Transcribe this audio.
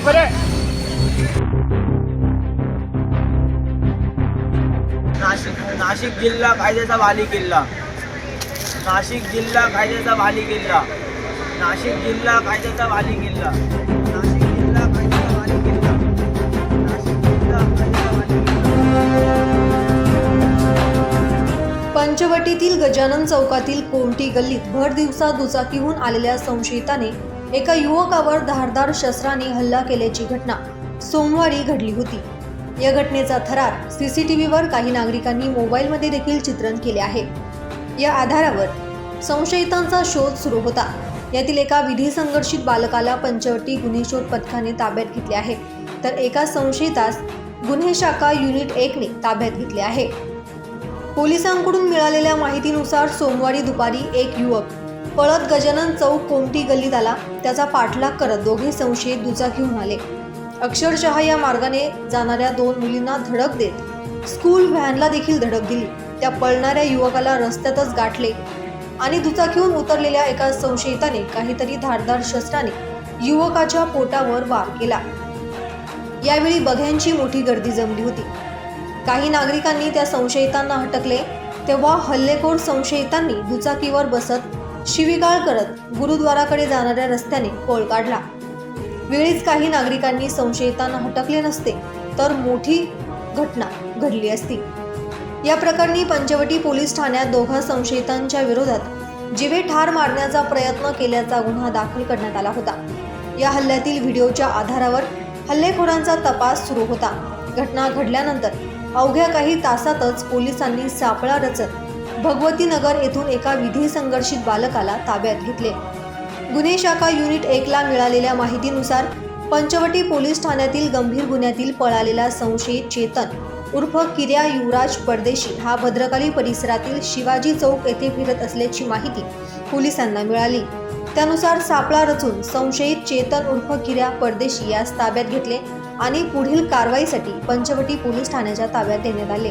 नको रे नाशिक नाशिक जिल्हा कायद्याचा वाली किल्ला. नाशिक जिल्हा कायद्याचा वाली किल्ला. नाशिक जिल्हा कायद्याचा वाली किल्ला. नाशिक जिल्हा कायद्याचा वाली किल्ला. नाशिक जिल्हा कायद्याचा वाली किल्ला. पंचवटीतील गजानन चौकातील कोमटी गल्लीत भर दिवसा दुचाकीहून आलेल्या संशयिताने एका युवकावर धारदार शस्त्राने हल्ला केल्याची घटना सोमवारी घडली होती. या घटनेचा थरार सीसीटीव्हीवर काही नागरिकांनी मोबाईलमध्ये देखील चित्रण केले आहे. या आधारावर संशयितांचा शोध सुरू होता. यातील एका विधी संघर्षित बालकाला पंचवटी गुन्हे शोध पथकाने ताब्यात घेतले आहे. तर एका संशयितास गुन्हे शाखा युनिट एकने ताब्यात घेतले आहे. पोलिसांकडून मिळालेल्या माहितीनुसार सोमवारी दुपारी एक युवक पळत गजानन चौक कोमटी गल्लीत आला त्याचा पाठलाग करत दोघे संशयित दुचाकीहून आले अक्षरशः या मार्गाने जाणाऱ्या दोन मुलींना धडक देत स्कूल व्हॅनला देखील धडक दिली. त्या पळणाऱ्या युवकाला रस्त्यातच गाठले आणि दुचाकीहून उतरलेल्या एका संशयिताने काहीतरी धारदार शस्त्राने युवकाच्या पोटावर वार केला. यावेळी बघ्यांची मोठी गर्दी जमली होती. काही नागरिकांनी त्या संशयितांना हटकले तेव्हा हल्लेखोर संशयितांनी दुचाकीवर बसत शिवीगाळ करत गुरुद्वाराकडे जाणाऱ्या रस्त्याने पळ काढला. वेळीच काही नागरिकांनी संशयितांना हटकले नसते तर मोठी घटना घडली असती. या प्रकरणी पंचवटी पोलीस ठाण्यात दोघा संशयितांच्या विरोधात जिवे ठार मारण्याचा प्रयत्न केल्याचा गुन्हा दाखल करण्यात आला होता. या हल्ल्यातील व्हिडिओच्या आधारावर हल्लेखोरांचा तपास सुरू होता. घटना घडल्यानंतर अवघ्या काही तासातच पोलिसांनी सापळा रचत भगवतीनगर येथून एका विधी संघर्षित बालकाला ताब्यात घेतले. गुन्हे शाखा युनिट एकला मिळालेल्या माहितीनुसार पंचवटी पोलीस ठाण्यातील गंभीर गुन्ह्यातील पळालेला संशयित चेतन उर्फ किर्या युवराज परदेशी हा भद्रकाली परिसरातील शिवाजी चौक येथे फिरत असल्याची माहिती पोलिसांना मिळाली. त्यानुसार सापळा रचून संशयित चेतन उर्फ किर्या परदेशी यास ताब्यात घेतले आणि पुढील कारवाईसाठी पंचवटी पोलीस ठाण्याच्या ताब्यात देण्यात आले.